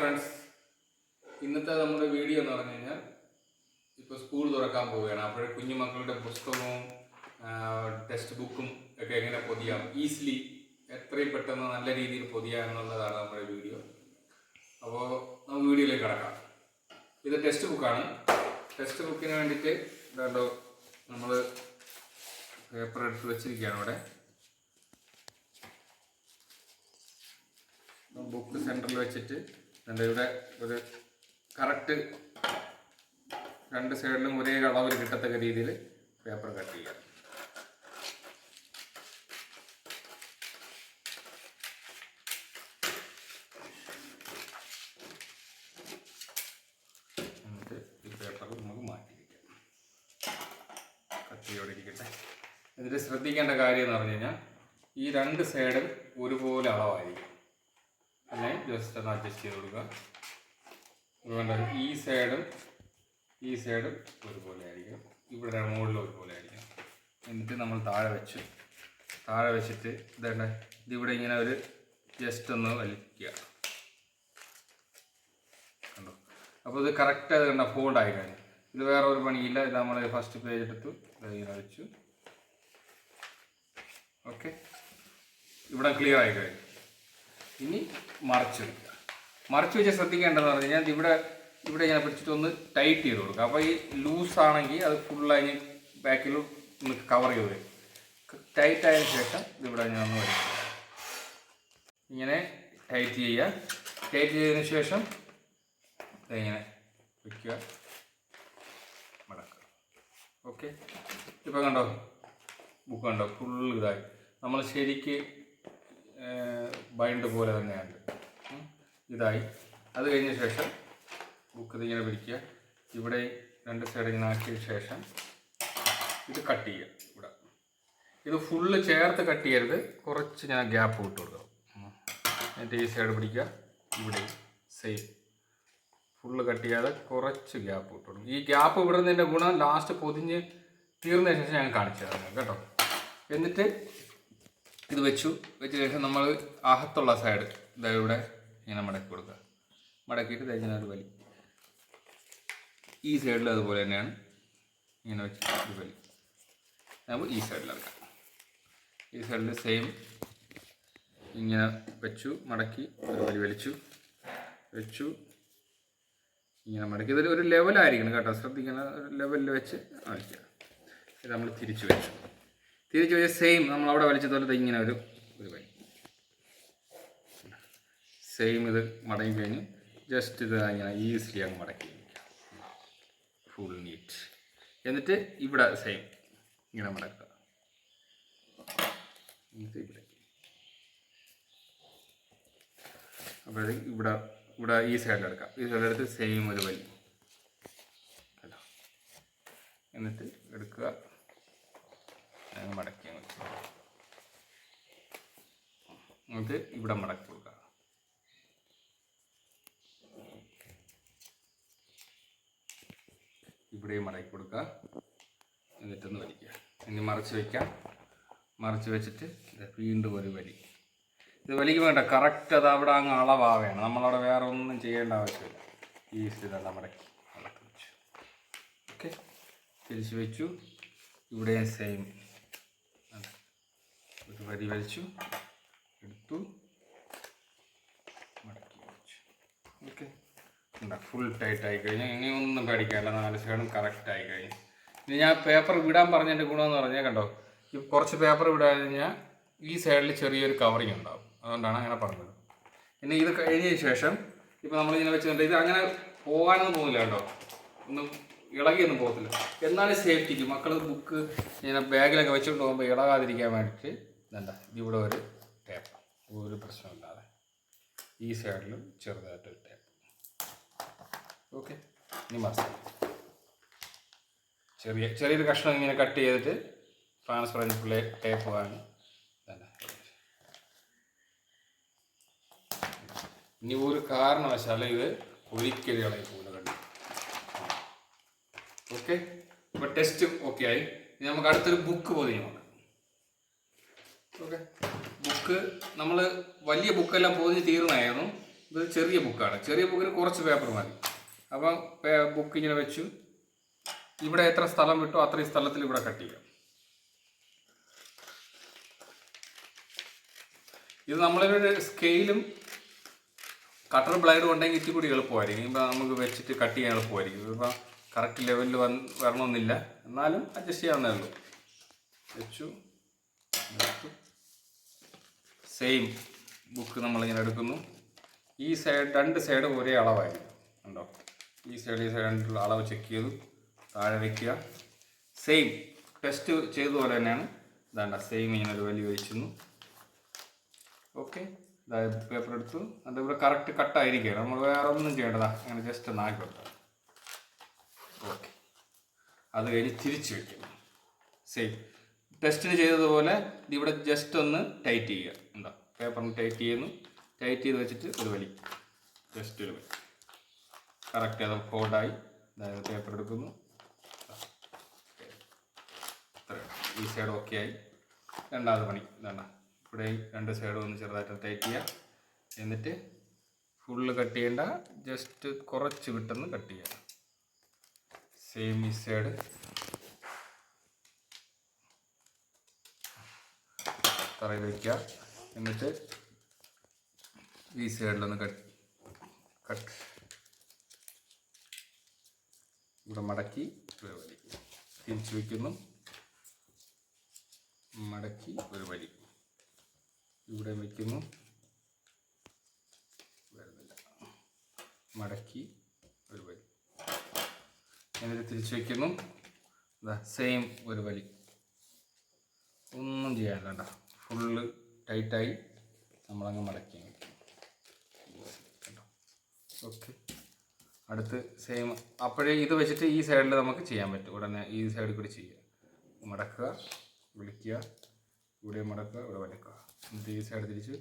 Friends ഇന്നത്തെ നമ്മുടെ video എന്ന് പറഞ്ഞു കഴിഞ്ഞാൽ ഇപ്പോൾ സ്കൂൾ തുറക്കാൻ പോവുകയാണ്. അപ്പോൾ കുഞ്ഞുമക്കളുടെ പുസ്തകവും ടെക്സ്റ്റ് ബുക്കും ഒക്കെ എങ്ങനെ പൊതിയാം? ഈസിലി എത്രയും പെട്ടെന്ന് നല്ല രീതിയിൽ പൊതിയാം എന്നുള്ളതാണ് നമ്മുടെ വീഡിയോ അപ്പോൾ നമുക്ക് വീഡിയോയിലേക്ക് കിടക്കാം. ഇത് ടെക്സ്റ്റ് ബുക്കാണ് ടെക്സ്റ്റ് ബുക്കിന് വേണ്ടിയിട്ട് ഇതാണ്ടോ നമ്മൾ പേപ്പർ എടുത്ത് വെച്ചിരിക്കുകയാണ് ഇവിടെ. ബുക്ക് സെന്ററിൽ വെച്ചിട്ട് എന്താ ഇവിടെ ഒരു കറക്റ്റ് രണ്ട് സൈഡിലും ഒരേ അളവിൽ കിട്ടത്തക്ക രീതിയിൽ പേപ്പർ കട്ട് ചെയ്യുക എന്നിട്ട് ഈ പേപ്പർ നമുക്ക് ശ്രദ്ധിക്കേണ്ട കാര്യം എന്ന് പറഞ്ഞു കഴിഞ്ഞാൽ ഈ രണ്ട് സൈഡും ഒരുപോലെ അളവായിരിക്കും. അല്ലെ? ജസ്റ്റ് ഒന്ന് അഡ്ജസ്റ്റ് ചെയ്ത് കൊടുക്കുക. അതുകൊണ്ട് ഈ സൈഡും ഈ സൈഡും ഒരുപോലെ ആയിരിക്കും ഇവിടെ മുകളിലും ഒരുപോലെ ആയിരിക്കും എന്നിട്ട് നമ്മൾ താഴെ വെച്ച് താഴെ വെച്ചിട്ട് ഇതേണ്ട ഇതിവിടെ ഇങ്ങനെ ഒരു ജസ്റ്റ് ഒന്ന് വലിക്കുക. കണ്ടോ? അപ്പോൾ ഇത് കറക്റ്റ് അത് കണ്ട ഫോൾഡ് ആയി കഴിഞ്ഞു ഇത് വേറെ ഒരു പണിയില്ല. ഇത് നമ്മൾ ഫസ്റ്റ് പേജ് എടുത്തു. ഇങ്ങനെ വെച്ചു. ഓക്കെ ഇവിടെ ക്ലിയർ ആയി കഴിഞ്ഞു ഇനി മറച്ചു വയ്ക്കുക മറച്ചു വെച്ചാൽ ശ്രദ്ധിക്കേണ്ടതെന്ന് പറഞ്ഞു കഴിഞ്ഞാൽ ഇവിടെ ഇവിടെ ഇങ്ങനെ പിടിച്ചിട്ട് ഒന്ന് ടൈറ്റ് ചെയ്ത് കൊടുക്കുക. അപ്പോൾ ഈ ലൂസ് ആണെങ്കിൽ അത് ഫുള്ളായി ബാക്കിൽ ഒന്ന് കവർ ചെയ്ത് വരും. ടൈറ്റ് ആയതിനു ശേഷം ഇവിടെ ഞാൻ ഒന്ന് വരും. ഇങ്ങനെ ടൈറ്റ് ചെയ്യുക. ടൈറ്റ് ചെയ്തതിന് ശേഷം ഇങ്ങനെ വയ്ക്കുക മടക്കുക. ഓക്കെ ഇപ്പം കണ്ടോ? ബുക്ക് കണ്ടോ? ഫുൾ ഇതായി. നമ്മൾ ശരിക്ക് ബൈൻഡ് പോലെ തന്നെയാണ്. ഇതായി. അത് കഴിഞ്ഞ ശേഷം ബുക്ക് ഇതിങ്ങനെ പിടിക്കുക. ഇവിടെ രണ്ട് സൈഡ് ഇങ്ങനെ ആക്കിയ ശേഷം ഇത് കട്ട് ചെയ്യുക ഇവിടെ. ഇത് ഫുള്ള് ചേർത്ത് കട്ട് ചെയ്യരുത്. കുറച്ച് ഞാൻ ഗ്യാപ്പ് വിട്ട് കൊടുക്കണം. ഉം. എന്നിട്ട് ഈ സൈഡ് പിടിക്കുക. ഇവിടെ സെയിം ഫുള്ള് കട്ട് ചെയ്യാതെ കുറച്ച് ഗ്യാപ്പ് വിട്ട് കൊടുക്കും ഈ ഗ്യാപ്പ് വിടുന്നതിന്റെ ഗുണം ലാസ്റ്റ് പൊതിഞ്ഞ് തീർന്ന ശേഷം ഞാൻ കാണിച്ചു തരാം കേട്ടോ. എന്നിട്ട് ഇത് വെച്ചു. വെച്ച ശേഷം നമ്മൾ അകത്തുള്ള സൈഡ് ഇതാ ഇവിടെ ഇങ്ങനെ മടക്കി കൊടുക്കുക. മടക്കിയിട്ട് തേച്ചിന് അത് വലി. ഈ സൈഡിൽ അതുപോലെ തന്നെയാണ് ഇങ്ങനെ വെച്ച് ഒരു വലി. നമുക്ക് ഈ സൈഡിലെടുക്കാം ഈ സൈഡിൽ സെയിം ഇങ്ങനെ വെച്ചു മടക്കി ഒരു വലി വലിച്ചു വെച്ചു. ഇങ്ങനെ മടക്കി. ഇതൊരു ഒരു ലെവലായിരിക്കണം കേട്ടോ. ശ്രദ്ധിക്കണം. ഒരു ലെവലിൽ വെച്ച് വയ്ക്കുക ഇത് നമ്മൾ തിരിച്ചു വെച്ചു. തിരിച്ചു വെച്ച സെയിം നമ്മൾ അവിടെ വലിച്ചതുപോലെ ഇങ്ങനെ ഒരു ഒരു വൈ സെയിം ഇത് മടങ്ങി കഴിഞ്ഞ് ജസ്റ്റ് ഇത് ഇങ്ങനെ ഈസിലി അങ്ങ് മടക്കി ഫുൾ നീറ്റ് എന്നിട്ട് ഇവിടെ സെയിം ഇങ്ങനെ മടക്കുക. എന്നിട്ട് ഇവിടെ. അപ്പോൾ ഇവിടെ ഇവിടെ ഈ സൈഡിൽ എടുക്കാം. ഈ സൈഡിൽ എടുത്ത് സെയിം ഒരു വലി എന്നിട്ട് എടുക്കുക. അങ്ങ് മടക്കി അങ്ങ്. എന്നിട്ട് ഇവിടെ മടക്കി കൊടുക്കുക. ഇവിടെയും മടക്കി കൊടുക്കുക. എന്നിട്ടൊന്ന് വലിക്കുക. ഇനി മറച്ച് വയ്ക്കാം മറച്ച് വെച്ചിട്ട് വീണ്ടും ഒരു വലി. ഇത് വലിക്ക് വേണ്ട. കറക്റ്റ് അത് അവിടെ അങ്ങ് അളവാവേണം. നമ്മളവിടെ വേറെ ഒന്നും ചെയ്യേണ്ട ആവശ്യമില്ല. ഈ സ്ഥിതി മടക്കി മടക്കി വെച്ചു. ഓക്കെ തിരിച്ച് വെച്ചു. ഇവിടെ സെയിം ഒരു വരി വലിച്ചു. എടുത്തു. മടക്കി വെച്ചു. ഓക്കെ. എന്താ ഫുൾ ടൈറ്റ് ആയി കഴിഞ്ഞാൽ ഇനി ഒന്നും പേടിക്കാനില്ല. നാല് സൈഡും കറക്റ്റ് ആയി കഴിഞ്ഞു. ഇനി ഞാൻ പേപ്പർ വിടാൻ പറഞ്ഞതിന്റെ ഗുണമെന്ന് പറഞ്ഞാൽ കണ്ടോ ഈ കുറച്ച് പേപ്പർ വിടാൻ കഴിഞ്ഞാൽ ഈ സൈഡിൽ ചെറിയൊരു കവറിങ് ഉണ്ടാവും. അതുകൊണ്ടാണ് അങ്ങനെ പറഞ്ഞത്. ഇനി ഇത് കഴിഞ്ഞതിന് ശേഷം ഇപ്പോൾ നമ്മളിങ്ങനെ വെച്ചിട്ടുണ്ട്. ഇത് അങ്ങനെ പോകാനൊന്നും പോകുന്നില്ല കേട്ടോ ഒന്നും ഇളകിയൊന്നും പോകത്തില്ല. എന്നാലും സേഫ്റ്റിക്ക് മക്കൾ ബുക്ക് ഇങ്ങനെ ബാഗിലൊക്കെ വെച്ചുകൊണ്ട് പോകുമ്പോൾ ഇളകാതിരിക്കാൻ വേണ്ടിയിട്ട് ഇതെന്താ ഇവിടെ ഒരു ടേപ്പ് ഒരു പ്രശ്നമില്ലാതെ ഈ സൈഡിലും ചെറുതായിട്ടൊരു ടേപ്പ് ഓക്കെ ഇനി മസാല ചെറിയ ചെറിയൊരു കഷ്ണം ഇങ്ങനെ കട്ട് ചെയ്തിട്ട് ട്രാൻസ്പെറന്റ് പിള്ളേ ടേപ്പ് വാങ്ങി. ഇനി ഒരു കാരണവശാലും ഇത് ഒരിക്കലും ഇളകി പോകില്ല കണ്ടു? ഓക്കെ ഇപ്പോൾ ടെസ്റ്റ് ഓക്കെ ആയി. ഇനി നമുക്ക് അടുത്തൊരു ബുക്ക് പോലെ നോക്കാം. ഓക്കെ ബുക്ക് നമ്മൾ വലിയ ബുക്കെല്ലാം പൊതിഞ്ഞ് തീർന്നായിരുന്നു ഇത് ചെറിയ ബുക്കാണ് ചെറിയ ബുക്കിന് കുറച്ച് പേപ്പർ മതി. അപ്പം ബുക്ക് ഇങ്ങനെ വെച്ചു. ഇവിടെ എത്ര സ്ഥലം വിട്ടോ അത്രയും സ്ഥലത്തിൽ ഇവിടെ കട്ട് ചെയ്യാം. ഇത് നമ്മളൊരു സ്കെയിലും കട്ടർ ബ്ലൈഡും ഉണ്ടെങ്കിൽ ഇത്തിരി കൂടി എളുപ്പമായിരിക്കും. ഇപ്പം നമുക്ക് വെച്ചിട്ട് കട്ട് ചെയ്യാൻ എളുപ്പമായിരിക്കും. ഇപ്പം കറക്റ്റ് ലെവലിൽ വന്ന് വരണമെന്നില്ല. എന്നാലും അഡ്ജസ്റ്റ് ചെയ്യാവുന്നേ ഉള്ളൂ. വെച്ചു. സെയിം ബുക്ക് നമ്മളിങ്ങനെ എടുക്കുന്നു. ഈ സൈഡ് രണ്ട് സൈഡ് ഒരേ അളവായിരിക്കും ഉണ്ടോ ഈ സൈഡ് ഈ സൈഡ് രണ്ടുള്ള അളവ് ചെക്ക് ചെയ്തു. താഴെ വയ്ക്കുക സെയിം ടെസ്റ്റ് ചെയ്ത പോലെ തന്നെയാണ്. ഇതാണ്ട സെയിം ഇങ്ങനെ ഒരു വലിയ വെച്ചിരുന്നു. ഓക്കെ അതായത് പേപ്പർ എടുത്തു. അത് ഇവിടെ കറക്റ്റ് കട്ടായിരിക്കുക നമ്മൾ വേറെ ഒന്നും ചെയ്യേണ്ടതാ. അങ്ങനെ ജസ്റ്റ് ഒന്ന് ആക്കി ഓക്കെ അത് കഴിഞ്ഞ് തിരിച്ച് വയ്ക്കുന്നു സെയിം ടെസ്റ്റിന് ചെയ്തതുപോലെ ഇവിടെ ജസ്റ്റ് ഒന്ന് ടൈറ്റ് ചെയ്യുക. എന്താ പേപ്പറിന് ടൈറ്റ് ചെയ്യുന്നു. ടൈറ്റ് ചെയ്ത് വെച്ചിട്ട് ഒരു വലി. ജസ്റ്റ് ഒരു വലി. കറക്റ്റ് അത് ഫോൾഡായി അതായത് പേപ്പർ എടുക്കുന്നു. ഈ സൈഡ് ഓക്കെ ആയി. രണ്ടാമത് പണി. വേണ്ട ഇവിടെ രണ്ട് സൈഡും ഒന്ന് ചെറുതായിട്ട് ടൈറ്റ് ചെയ്യുക. എന്നിട്ട് ഫുള്ള് കട്ട് ചെയ്യേണ്ട. ജസ്റ്റ് കുറച്ച് വിട്ടെന്ന് കട്ട് ചെയ്യുക. സെയിം ഈ സൈഡ് തറയിൽ വയ്ക്കുക എന്നിട്ട് ഈ സൈഡിലൊന്ന് കട്ട് കട്ട്. ഇവിടെ മടക്കി ഒരു വലി തിരിച്ചു വയ്ക്കുന്നു. മടക്കി ഒരു വലി ഇവിടെ വയ്ക്കുന്നു. വരുന്നില്ല. മടക്കി ഒരു വലി എന്നിട്ട് തിരിച്ചു വയ്ക്കുന്നു. സെയിം ഒരു വലി ഒന്നും ചെയ്യാനില്ല ഫുള്ള് ടൈറ്റായി നമ്മളങ്ങ് മടക്കി. ഓക്കെ. അടുത്ത് സെയിം അപ്പോഴേ ഇത് വെച്ചിട്ട് ഈ സൈഡിൽ നമുക്ക് ചെയ്യാൻ പറ്റും. ഉടനെ ഈ സൈഡിൽ കൂടി ചെയ്യുക. മടക്കുക വിളിക്കുക ഇവിടെ മടക്കുക ഇവിടെ വലിക്കുക. എന്നിട്ട് ഈ സൈഡ് തിരിച്ച്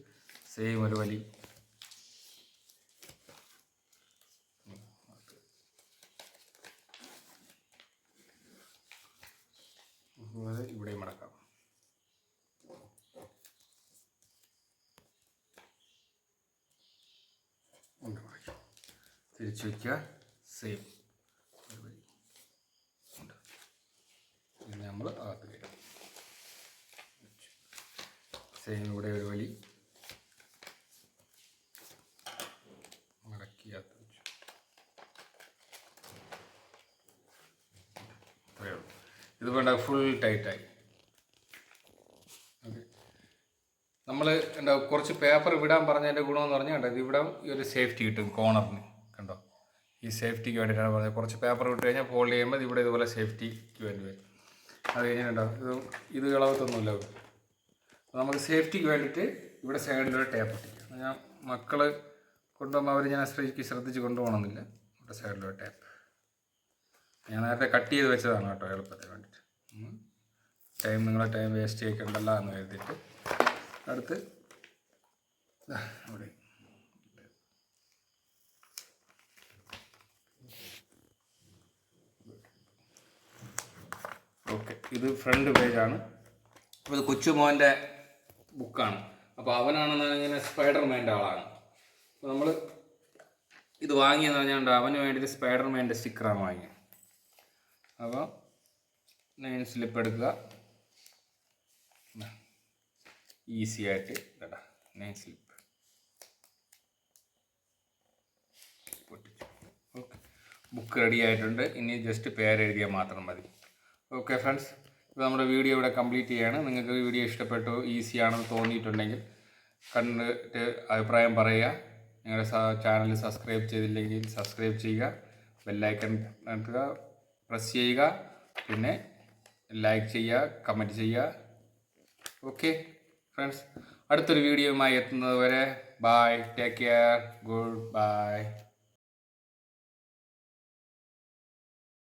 സെയിം ഒരു വലി അതുപോലെ ഇവിടെയും മടക്കാം ഉണ്ട് മടക്കി. തിരിച്ച് വയ്ക്കുക സെയിം നമ്മൾ അകത്ത് കയറ്റും. സെയിം ഇവിടെ ഒരു വലി. മടക്കി അകത്ത് വെച്ചു. അത്രയേ ഇത് വേണ്ട ഫുൾ ടൈറ്റായി ഓക്കെ നമ്മൾ എന്താ കുറച്ച് പേപ്പർ വിടാൻ പറഞ്ഞതിന്റെ ഗുണമെന്ന് പറഞ്ഞാൽ ഇത് ഇവിടെ ഒരു സേഫ്റ്റി കിട്ടും കോർണറിന് കണ്ടോ ഈ സേഫ്റ്റിക്ക് വേണ്ടിയിട്ടാണ് പറഞ്ഞത്. കുറച്ച് പേപ്പർ വിട്ട് കഴിഞ്ഞാൽ ഫോൾഡ് ചെയ്യുമ്പോൾ ഇവിടെ ഇതുപോലെ സേഫ്റ്റിക്ക് വേണ്ടി വരും. അത് കഴിഞ്ഞിട്ടുണ്ടാവും ഇത് ഇത് ഇളവത്തൊന്നുമില്ല. നമുക്ക് സേഫ്റ്റിക്ക് വേണ്ടിയിട്ട് ഇവിടെ സൈഡിലൊരു ടേപ്പ് ഒട്ടിക്കുക ഞാൻ മക്കൾ കൊണ്ടുപോകുമ്പോൾ അവർ ഞാൻ ശ്രദ്ധിക്ക് ശ്രദ്ധിച്ച് കൊണ്ടുപോകണമെന്നില്ല. ഇവിടെ സൈഡിലൊരു ടേപ്പ് ഞാൻ നേരത്തെ കട്ട് ചെയ്ത് വെച്ചതാണ് കേട്ടോ എളുപ്പത്തിന് വേണ്ടിയിട്ട്. ടൈം നിങ്ങളെ ടൈം വേസ്റ്റ് ചെയ്യേണ്ടല്ല എന്ന് കരുതിയിട്ട് അടുത്ത് ദാ അവിടെ ഓക്കെ ഇത് ഫ്രണ്ട് പേജാണ് അപ്പോൾ ഇത് കൊച്ചുമോന്റെ ബുക്കാണ് അപ്പോൾ അവനാണെന്ന് ഇങ്ങനെ സ്പൈഡർമാന്റെ ആളാണ്. അപ്പോൾ നമ്മൾ ഇത് വാങ്ങിയെന്ന് പറഞ്ഞാൽ അവന് വേണ്ടിയിട്ട് സ്പൈഡർമാന്റെ സ്റ്റിക്കറാണ് വാങ്ങിയത് അപ്പോൾ നൈൻ സ്ലിപ്പ് എടുക്കുക. ഈസി ആയിട്ട് കേട്ടോ നൈൻ സ്ലിപ്പ് ബുക്ക് റെഡി ആയിട്ടുണ്ട്. ഇനി ജസ്റ്റ് പേരെഴുതിയാൽ മാത്രം മതി. ഓക്കെ ഫ്രണ്ട്സ് ഇപ്പോൾ നമ്മുടെ വീഡിയോ ഇവിടെ കംപ്ലീറ്റ് ചെയ്യാണ്. നിങ്ങൾക്ക് വീഡിയോ ഇഷ്ടപ്പെട്ടു ഈസി ആണെന്ന് തോന്നിയിട്ടുണ്ടെങ്കിൽ കണ്ടിട്ട് അഭിപ്രായം പറയുക. നിങ്ങളുടെ ചാനൽ സബ്സ്ക്രൈബ് ചെയ്തില്ലെങ്കിൽ സബ്സ്ക്രൈബ് ചെയ്യുക. ബെല്ലൈക്കൺ നട്ടുക പ്രസ് ചെയ്യുക. പിന്നെ ലൈക്ക് ചെയ്യുക കമന്റ് ചെയ്യുക. ഓക്കെ ഫ്രണ്ട്സ് അടുത്തൊരു വീഡിയോയുമായി എത്തുന്നത് വരെ bye take care good bye